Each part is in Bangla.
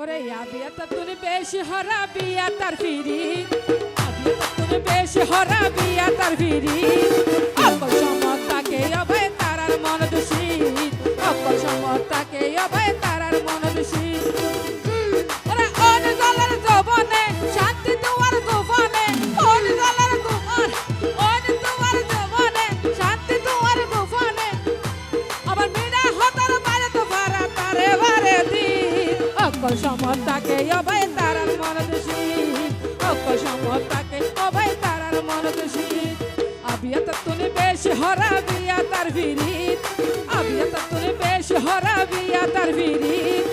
ওরে আবিয়াতা তুমি বেশি হরা বিয়া তার ফিরি আবিয়াতা তুমি বেশি হরা বিয়া তার ফিরি। অকল সমতাকে অভয় তারার মন দোষী। অকল সমতাকে অভয় সমতাকে অভয় তারার মন দূষিত অকল সমতাকে অভয় তারার মন দূষিত আবিয়াত তুমি বেশ হরা বিয়া তার ভিড়িত আবিয়াত তুমি বেশ হরা বিয়া তার ভিড়িত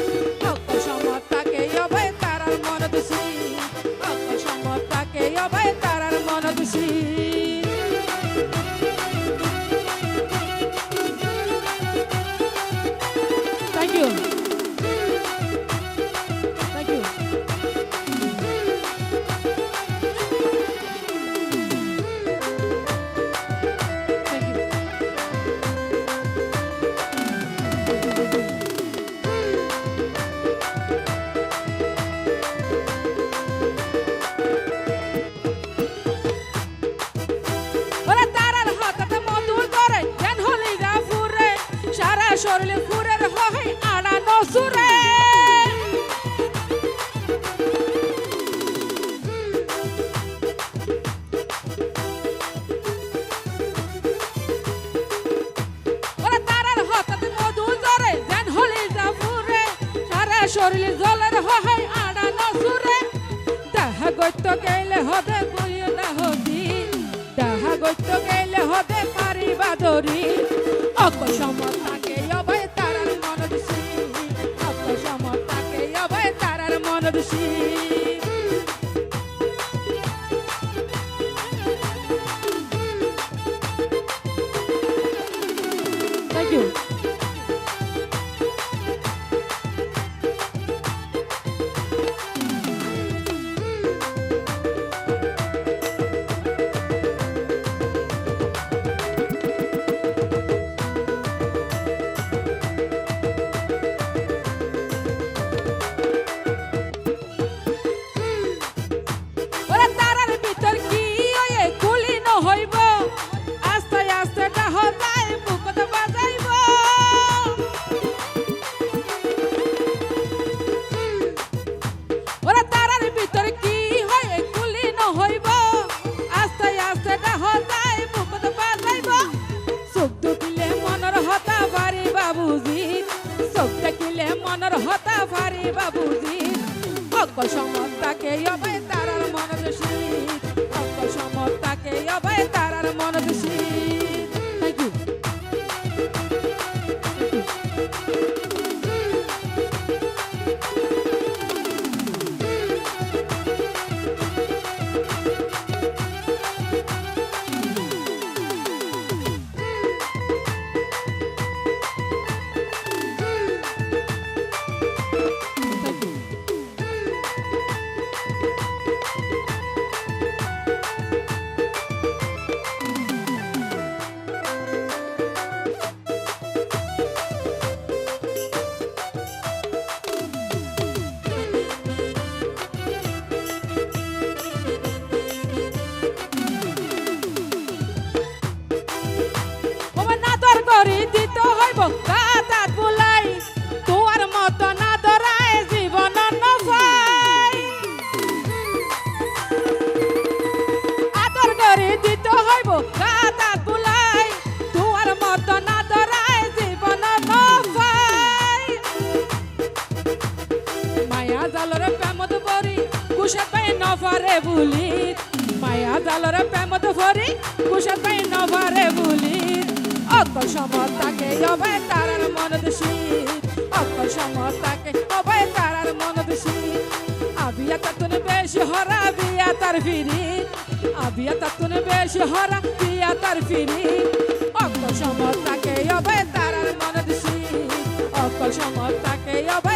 অকল সমতাকে অভয় তারার মন দূষিত অকল সমতাকে অভয় তারার মন দূষিত Surre. তারার মন হইব। আস্তে আস্তে যায় বুকত বাজাইব। ওরে তারার ভিতর কি হয় কুলি ন হইব। আস্তে আস্তে যায় বুকত বাজাইব। সুখ দুখিলে মনর হতা ভারি বাবুজি। সুখ দেখিলে মনর হতা ভারি বাবুজি। অক সমতাকে অভয় কুশে পাই নফারে বুলি। মায়া জালরে প্রেমত ভরি, কুশে পাই নফারে বুলি। অকল সমতাকে অভয় তারার মন দোষী অকল সমতাকে অভয় তারার মন দোষী আবিয়া তাতুন বেশি হরা, বিয়া তার ফিরি। আবিয়া তাতুন বেশি হরা, বিয়া তার ফিরি। অকল সমতাকে অভয় তারার মন দোষী অকল সমতাকে অভয় তারার মন দোষী